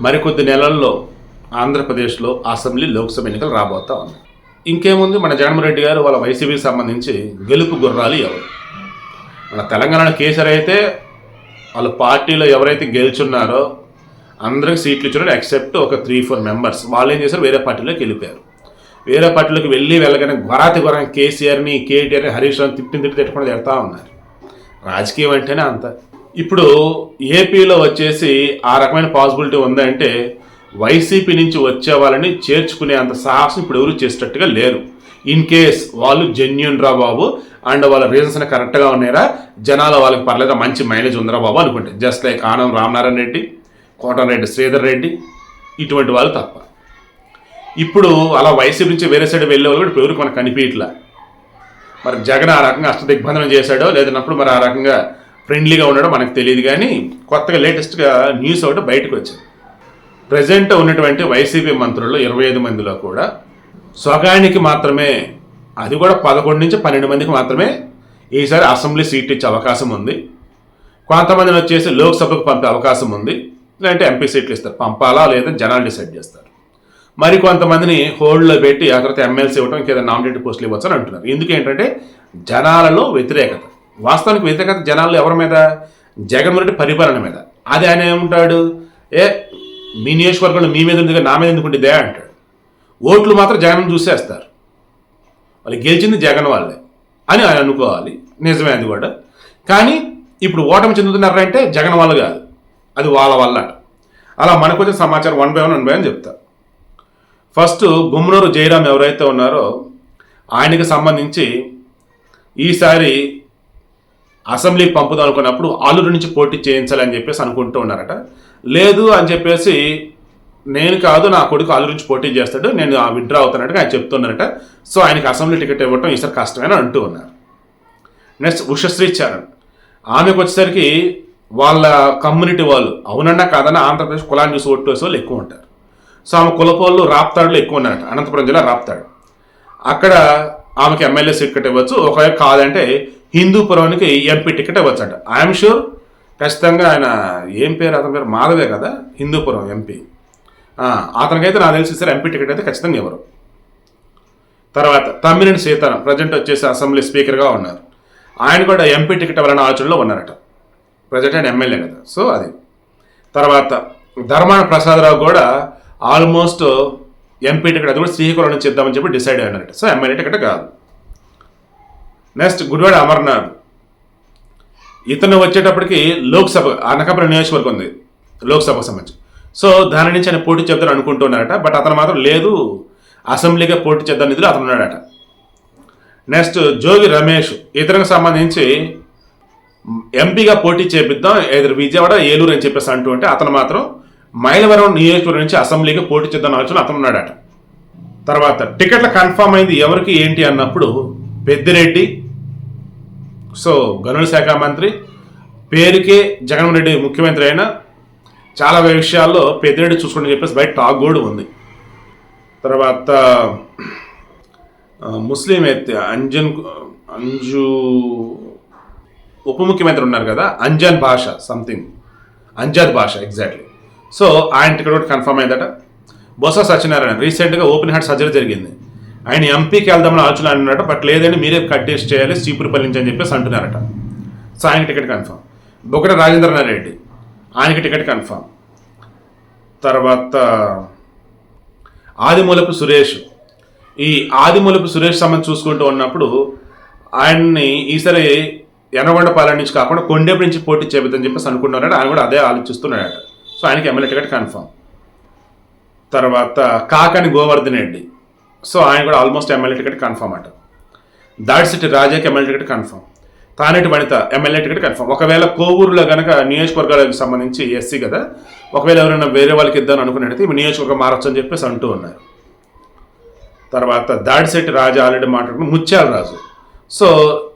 మరికొద్ది నెలల్లో ఆంధ్రప్రదేశ్లో అసెంబ్లీ లోక్సభ ఎన్నికలు రాబోతా ఉన్నాయి. ఇంకేముంది? మన జగన్మోహన్ రెడ్డి గారు వాళ్ళ వైసీపీకి సంబంధించి గెలుపు గుర్రాలు ఎవరు? మన తెలంగాణ కేసీఆర్ అయితే వాళ్ళ పార్టీలో ఎవరైతే గెలుచున్నారో అందరికి సీట్లు ఇచ్చారో ఎక్సెప్ట్ ఒక త్రీ ఫోర్ మెంబర్స్ వాళ్ళు ఏం చేశారు? వేరే పార్టీలోకి వెళ్ళిపోయారు. వేరే పార్టీలోకి వెళ్ళి వెళ్ళగానే గొరాతి గొరం కేసీఆర్ని కేటీఆర్ని హరీష్ రావు తిట్టిన తిట్టి తిట్టుకుని తిడతా ఉన్నారు. రాజకీయం అంటేనే అంత. ఇప్పుడు ఏపీలో వచ్చేసి ఆ రకమైన పాసిబిలిటీ ఉందంటే వైసీపీ నుంచి వచ్చే వాళ్ళని చేర్చుకునే అంత సాహసం ఇప్పుడు ఎవరు చేసేటట్టుగా లేరు. ఇన్ కేస్ వాళ్ళు జెన్యున్ రా బాబు అండ్ వాళ్ళ రీజన్స్ కరెక్ట్గా ఉన్నారా జనాలు వాళ్ళకి పర్లేదా మంచి మైలేజ్ ఉందిరా బాబు అనుకుంటే. జస్ట్ లైక్ ఆనం రామనారాయణ రెడ్డి కోటరెడ్డి శ్రీధర్ రెడ్డి ఇటువంటి వాళ్ళు తప్ప. ఇప్పుడు అలా వైసీపీ నుంచి వేరే సైడ్ వెళ్ళే వాళ్ళు కూడా ఎవరికి మనకు కనిపించట్లా? మరి జగన్ ఆ రకంగా అష్టదిగ్బంధనం చేశాడో లేదన్నప్పుడు మరి ఆ రకంగా ఫ్రెండ్లీగా ఉండడం మనకు తెలియదు కానీ కొత్తగా లేటెస్ట్గా న్యూస్ ఒకటి బయటకు వచ్చింది. ప్రజెంట్ ఉన్నటువంటి వైసీపీ మంత్రుల్లో ఇరవై ఐదు మందిలో కూడా స్వగానికి మాత్రమే అది కూడా పదకొండు నుంచి పన్నెండు మందికి మాత్రమే ఈసారి అసెంబ్లీ సీట్ ఇచ్చే అవకాశం ఉంది. కొంతమందిని వచ్చేసి లోక్సభకు పంపే అవకాశం ఉంది. లేదంటే ఎంపీ సీట్లు ఇస్తారు. పంపాలా లేదా జనాలు డిసైడ్ చేస్తారు. మరి కొంతమందిని హోల్డ్లో పెట్టి ఆ తర్వాత ఎమ్మెల్సీ ఇవ్వడం ఇంకేదైనా నామినేటెడ్ పోస్టులు ఇవ్వచ్చు అని అంటున్నారు. ఎందుకేంటంటే జనాలలో వ్యతిరేకత. వాస్తవానికి వ్యతిరేకత జనాలు ఎవరి మీద? జగన్మోహన్ రెడ్డి పరిపాలన మీద. అది ఆయన ఏమంటాడు? ఏ మీ నియోజకవర్గంలో మీ మీద ఉంది నా మీద ఎందుకుంటుందే అంటాడు. ఓట్లు మాత్రం జగన్ చూసేస్తారు. వాళ్ళు గెలిచింది జగన్ వాళ్ళే అని ఆయన అనుకోవాలి. నిజమే అది కూడా. కానీ ఇప్పుడు ఓటమి చెందుతున్నారంటే జగన్ వాళ్ళు కాదు. అది వాళ్ళ వల్ల. అలా మనకు వచ్చిన సమాచారం one by one one by one చెప్తా. ఫస్ట్ గుమ్మనూరు జయరాం ఎవరైతే ఉన్నారో ఆయనకి సంబంధించి ఈసారి అసెంబ్లీకి పంపుదాం అనుకున్నప్పుడు ఆలూరు నుంచి పోటీ చేయించాలని చెప్పేసి అనుకుంటూ ఉన్నారట. లేదు అని చెప్పేసి నేను కాదు నా కొడుకు ఆలూరు నుంచి పోటీ చేస్తాడు నేను ఆ విడ్రా అవుతానట్టుగా ఆయన చెప్తున్నారట. సో ఆయనకి అసెంబ్లీ టికెట్ ఇవ్వటం ఈసారి కష్టమని అంటూ ఉన్నారు. నెక్స్ట్ ఉషశ్రీ చరణ్. ఆమెకు వచ్చేసరికి వాళ్ళ కమ్యూనిటీ వాళ్ళు అవునన్నా కాదన్నా ఆంధ్రప్రదేశ్ కులాన్ని చూసి ఓట్టు వేసే వాళ్ళు ఎక్కువ ఉంటారు. సో ఆమె కులపోళ్ళు రాప్తాడులో ఎక్కువ ఉన్నారట అనంతపురం జిల్లా రాప్తాడు. అక్కడ ఆమెకి ఎమ్మెల్యే టికెట్ ఇవ్వచ్చు ఒకవేళ కాదంటే హిందూపురానికి ఎంపీ టికెట్ ఇవ్వచ్చట. ఐఎమ్ షూర్ ఖచ్చితంగా ఆయన ఏం పేరు అతని పేరు మాధవే కదా? హిందూపురం ఎంపీ. అతనికైతే నాకు తెలిసి సార్ ఎంపీ టికెట్ అయితే ఖచ్చితంగా ఇవ్వరు. తర్వాత తమ్మినేని సీతారాం ప్రజెంట్ వచ్చేసి అసెంబ్లీ స్పీకర్గా ఉన్నారు. ఆయన కూడా ఎంపీ టికెట్ ఇవ్వాలనే ఆలోచనలో ఉన్నారట. ప్రజెంట్ ఆయన ఎమ్మెల్యే కదా. సో అది. తర్వాత ధర్మాన ప్రసాదరావు కూడా ఆల్మోస్ట్ ఎంపీ టికెట్ అది కూడా శ్రీకాకుళం నుంచి ఇద్దామని చెప్పి డిసైడ్ అయినారట సో ఎమ్మెల్యే టికెట్ కాదు. నెక్స్ట్ గుడివాడ అమర్నాథ్. ఇతను వచ్చేటప్పటికి లోక్సభ అనకాపురం నియోజకవర్గం ఉంది. లోక్సభకు సంబంధించి. సో దాని నుంచి ఆయన పోటీ చేద్దాం అనుకుంటున్నారట బట్ అతను మాత్రం లేదు. అసెంబ్లీగా పోటీ చేద్దాం నిధులు అతను ఉన్నాడట. నెక్స్ట్ జోగి రమేష్. ఇతనికి సంబంధించి ఎంపీగా పోటీ చేపిద్దాం ఎదురు విజయవాడ ఏలూరు అని చెప్పేసి అంటూ ఉంటే అతను మాత్రం మైలవరం నియోజకవర్గం నుంచి అసెంబ్లీకి పోటీ చేద్దాం ఆలోచన అతను ఉన్నాడట. తర్వాత టికెట్ల కన్ఫర్మ్ అయింది ఎవరికి ఏంటి అన్నప్పుడు పెద్దిరెడ్డి సో గనుల శాఖ మంత్రి పేరుకే జగన్మోహన్ రెడ్డి ముఖ్యమంత్రి అయినా చాలా విషయాల్లో పెద్దిరెడ్డి చూసుకోండి చెప్పేసి బయట టాక్ కూడా ఉంది. తర్వాత ముస్లిం ఎత్తి అంజన్ అంజు ఉప ముఖ్యమంత్రి ఉన్నారు కదా Anjan Basha something Amzath Basha exactly so ఆయన టికెట్ కూడా కన్ఫర్మ్ అయిందట. బొత్స సత్యనారాయణ రీసెంట్గా ఓపెన్ హార్ట్ సర్జరీ జరిగింది. ఆయన ఎంపీకి వెళ్దామని ఆలోచన అన్నట బట్ లేదండి మీరే కట్టేసి చేయాలి చీపురుపల్లి నుంచి అని చెప్పేసి అంటున్నారట. సో ఆయనకి టికెట్ కన్ఫర్మ్ బొగ్గడ రాజేంద్రనాథ్ రెడ్డి ఆయనకి టికెట్ కన్ఫర్మ్ తర్వాత ఆదిమూలపు సురేష్. ఈ ఆదిమూలపు సురేష్ సంబంధం చూసుకుంటూ ఉన్నప్పుడు ఆయన్ని ఈసారి ఎర్రగొండపాలెం నుంచి కాకుండా కొండేపు నుంచి పోటీ చేద్దని చెప్పేసి అనుకున్నారట. ఆయన కూడా అదే ఆలోచిస్తున్నాడట సో ఆయనకి ఎమ్మెల్యే టికెట్ కన్ఫర్మ్ తర్వాత కాకాని గోవర్ధన్ రెడ్డి. సో ఆయన కూడా ఆల్మోస్ట్ ఎమ్మెల్యే టికెట్ కన్ఫర్మ్ అట. దాడిసిట్టి రాజాకి MLA ticket confirm Taneti Vanitha MLA ticket confirm ఒకవేళ కోవూరులో కనుక నియోజకవర్గాలకు సంబంధించి ఎస్సీ కదా ఒకవేళ ఎవరైనా వేరే వాళ్ళకి ఇద్దాం అనుకున్నట్టయితే ఇవి నియోజకవర్గం మారచ్చు అని చెప్పేసి అంటూ ఉన్నారు. తర్వాత దాడిశెట్టి రాజా ఆల్రెడీ మాట్లాడుకుని ముత్యాల రాజు. సో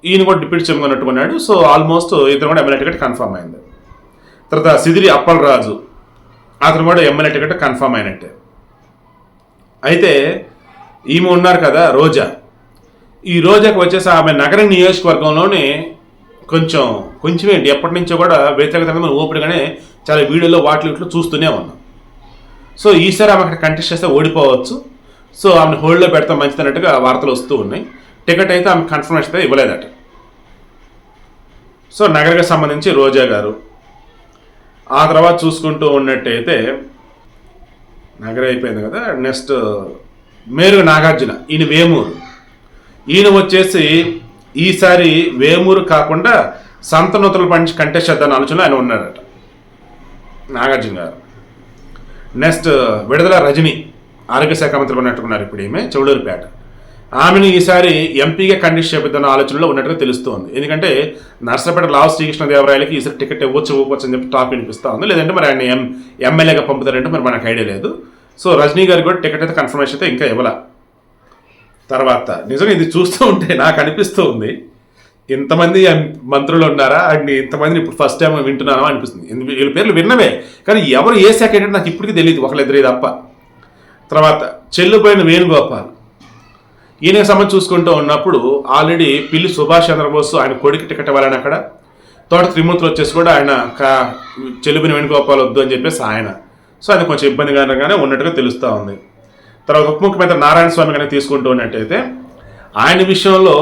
ఈయన కూడా డిప్యూటీ చీఫ్గా ఉన్నాడు సో ఆల్మోస్ట్ ఇతను కూడా ఎమ్మెల్యే టికెట్ కన్ఫర్మ్ అయింది. తర్వాత సిదిరి అప్పల్ రాజు. అతను కూడా ఎమ్మెల్యే టికెట్ కన్ఫర్మ్ అయినట్టే. అయితే ఈమె ఉన్నారు కదా రోజా. ఈ రోజాకి వచ్చేసి ఆమె నగర నియోజకవర్గంలోనే కొంచెం కొంచెం ఏంటి ఎప్పటి నుంచో కూడా వ్యతిరేకత మనం ఓపెన్గానే చాలా వీడియోలో వాటిలో ఇట్లు చూస్తూనే ఉన్నాం. సో ఈసారి ఆమె అక్కడ కంటెస్ట్ చేస్తే ఓడిపోవచ్చు. సో ఆమెను హోల్డ్లో పెడతాం మంచిది అన్నట్టుగా వార్తలు వస్తూ ఉన్నాయి. టికెట్ అయితే ఆమె కన్ఫర్మేషన్ అయితే ఇవ్వలేదట. సో నగరకు సంబంధించి రోజా గారు ఆ తర్వాత చూసుకుంటూ ఉన్నట్టయితే నగర అయిపోయింది కదా నెక్స్ట్ మేరు నాగార్జున ఈయన వేమూరు. ఈయన వచ్చేసి ఈసారి వేమూరు కాకుండా సంతనూతల పంచి కంటెస్ట్ చేద్దాం ఆలోచనలో ఆయన ఉన్నాడట నాగార్జున గారు. నెక్స్ట్ విడుదల రజని ఆరోగ్య శాఖ మంత్రి ఉన్నట్టుకున్నారు ఇప్పుడు ఈమె చౌడూరుపేట ఆమెను ఈసారి ఎంపీగా కండిషన్ చేపిద్దాం ఆలోచనలో ఉన్నట్టుగా తెలుస్తోంది. ఎందుకంటే నర్సపేట లావు శ్రీకృష్ణదేవరాయలకి ఈసారి టికెట్ ఇవ్వచ్చు ఇవ్వచ్చు అని చెప్పి టాక్ వినిపిస్తూ ఉంది. లేదంటే మరి ఆయన ఎం ఎమ్మెల్యేగా పంపుతారంటే మరి మనకు ఐడియా లేదు. సో రజనీ గారు కూడా టికెట్ అయితే కన్ఫర్మేషన్ అయితే ఇంకా ఇవ్వాల. తర్వాత నిజంగా ఇది చూస్తూ ఉంటే నాకు అనిపిస్తూ ఉంది. ఇంతమంది మంత్రులు ఉన్నారా? అండ్ ఇంతమందిని ఇప్పుడు ఫస్ట్ టైం వింటున్నారా అనిపిస్తుంది. వీళ్ళ పేర్లు విన్నవే. కానీ ఎవరు ఏ సెకండ్ నాకు ఇప్పటికీ తెలియదు ఒకళ్ళిద్దరే తప్ప. తర్వాత చెల్లుపోయిన వేణుగోపాల్. ఈయనకి సంబంధించి చూసుకుంటూ ఉన్నప్పుడు ఆల్రెడీ పిల్లి సుభాష్ చంద్రబోస్ ఆయన కొడుకు టికెట్ ఇవ్వాలని అక్కడ. తోట త్రిమూర్తులు వచ్చేసి కూడా ఆయన కా- చెల్లుబిని వేణుగోపాల్ వద్దు అని చెప్పేసి ఆయన. సో అది కొంచెం ఇబ్బందికరంగానే ఉన్నట్టుగా తెలుస్తూ ఉంది. తర్వాత ఉప ముఖ్యమంత్రి నారాయణ స్వామి కనుక తీసుకుంటూ ఉన్నట్టయితే ఆయన విషయంలో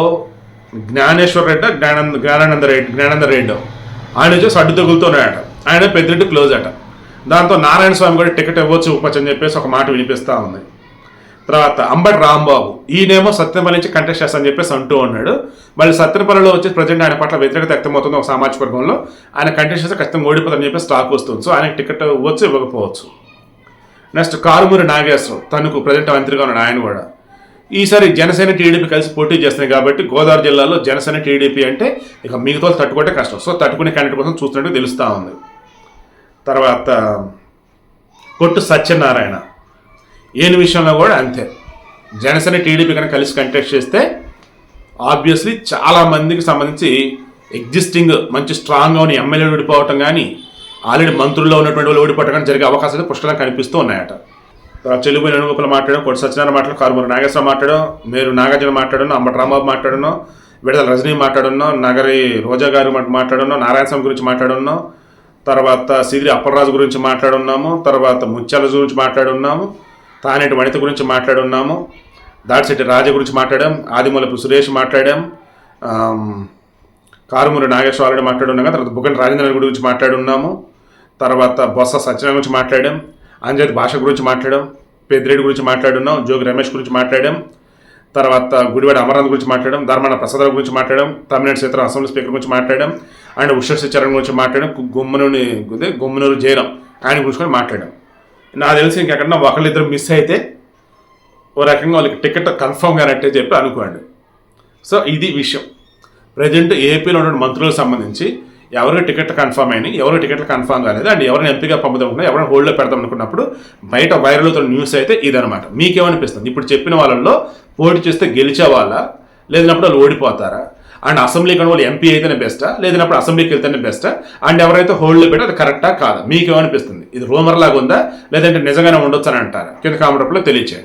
జ్ఞానేశ్వర రెడ్డి జ్ఞానంద జ్ఞానానంద రెడ్డి జ్ఞానంద రెడ్డి ఆయన వచ్చేసి అడ్డు తగులుతున్నాయట. ఆయన పెద్దిరెడ్డి క్లోజ్ అట. దాంతో నారాయణ స్వామి కూడా టికెట్ ఇవ్వచ్చు ఉపచ్ అని చెప్పేసి ఒక మాట వినిపిస్తూ ఉంది. తర్వాత అంబటి రాంబాబు ఈయనేమో సత్యనపల్లి నుంచి కంటెస్ట్ చేస్తా అని చెప్పేసి అంటూ ఉన్నాడు. మళ్ళీ సత్యనపల్లిలో వచ్చి ప్రజెంట్ ఆయన పట్ల వ్యతిరేకత వ్యక్తమవుతుంది ఒక సామాజిక వర్గంలో. ఆయన కంటెస్ట్ చేస్తే ఖచ్చితంగా ఓడిపోతుందని చెప్పి స్టాక్ వస్తుంది. సో ఆయనకి టికెట్ ఇవ్వచ్చు ఇవ్వకపోవచ్చు. నెక్స్ట్ కారుమూరి నాగేశ్వరం తనకు ప్రజెంట్ మంత్రిగా ఉన్నాడు ఆయన కూడా. ఈసారి జనసేన టీడీపీ కలిసి పోటీ చేస్తున్నాయి కాబట్టి గోదావరి జిల్లాలో జనసేన టీడీపీ అంటే ఇక మిగతా తట్టుకుంటే కష్టం. సో తట్టుకునే క్యాండిడేట్ కోసం చూస్తున్నట్టు తెలుస్తూ ఉంది. తర్వాత కొట్టు సత్యనారాయణ. ఈయన విషయంలో కూడా అంతే. జనసేన టీడీపీ కనుక కలిసి కంటెస్ట్ చేస్తే ఆబ్వియస్లీ చాలా మందికి సంబంధించి ఎగ్జిస్టింగ్ మంచి స్ట్రాంగ్గా ఉన్న ఎమ్మెల్యేలు ఓడిపోవటం కానీ ఆల్రెడీ మంత్రుల్లో ఉన్నటువంటి వాళ్ళు ఓడిపోవటం కానీ జరిగే అవకాశాలు పుష్కలంగా కనిపిస్తూ ఉన్నాయట. తర్వాత చెల్లిపోయిన మాట్లాడడం కొడు సత్యనారాయణ మాట్లాడడం కారుమూరు నాగేశ్వరం మాట్లాడడం మీరు నాగార్జున మాట్లాడడం అంబటి రాంబాబు మాట్లాడడం విడదల రజనీ మాట్లాడడం నగరి రోజా గారు మాట- మాట్లాడడం నారాయణ స్వామి గురించి మాట్లాడున్నాం తర్వాత సిదిరి అప్పలరాజు గురించి మాట్లాడున్నాము తర్వాత ముత్యాల గురించి మాట్లాడున్నాము తానేటి వనిత గురించి మాట్లాడున్నాము. దాడిశెట్టి రాజ గురించి మాట్లాడాం. ఆదిమూలపు సురేష్ మాట్లాడాం. కారుమూరి నాగేశ్వర ఆల్రెడీ మాట్లాడున్నాం తర్వాత బుగ్గన రాజేంద్ర గురించి మాట్లాడున్నాము. తర్వాత బొత్స సత్యనారాయణ గురించి మాట్లాడాం. అంజద్ భాష గురించి మాట్లాడాం. పెద్దిరెడ్డి గురించి మాట్లాడున్నాం. జోగి రమేష్ గురించి మాట్లాడాం. తర్వాత గుడివాడ అమరాంత్ గురించి మాట్లాడడం ధర్మాన ప్రసాదరావు గురించి మాట్లాడడం తమిళనాడు సీతారాం అసెంబ్లీ స్పీకర్ గురించి మాట్లాడడం అండ్ ఉషర్ చరణ్ గురించి మాట్లాడడం గు- గుమ్మనూరి గుమ్మనూరు జయరాం. ఆయన గురించి కూడా మాట్లాడడం నాకు తెలిసి ఇంకెక్కడన్నా ఒకళ్ళిద్దరు మిస్ అయితే ఓ రకంగా వాళ్ళకి టికెట్ కన్ఫర్మ్ కానట్టే చెప్పి అనుకోండి. సో ఇది విషయం. ప్రజెంట్ ఏపీలో ఉన్న మంత్రులకు సంబంధించి ఎవరికి టికెట్ కన్ఫర్మ్ అయినాయి ఎవరికి టికెట్లు కన్ఫర్మ్ కాలేదు అండ్ ఎవరిని ఎంపీగా పంపుదాం అనుకున్నా ఎవరైనా హోల్డ్లో పెడదాం అనుకున్నప్పుడు బయట వైరల్ అవుతున్న న్యూస్ అయితే ఇదనమాట మీకేమనిపిస్తుంది? ఇప్పుడు చెప్పిన వాళ్ళల్లో పోటీ చేస్తే గెలిచే వాళ్ళ లేదన్నప్పుడు వాళ్ళు ఓడిపోతారా? అండ్ అసెంబ్లీ కానీ వాళ్ళు ఎంపీ అయితేనే బెస్టా లేదన్నప్పుడు అసెంబ్లీకి వెళ్తేనే బెస్టా అండ్ ఎవరైతే హోల్డ్లో పెట్టి అది కరెక్టా కాదా? మీకేమనిపిస్తుంది ఇది రూమర్ లాగా ఉందా? లేదంటే నిజంగానే ఉండొచ్చు అని అంటారా? కింద కామెంట్ తెలియచేయండి.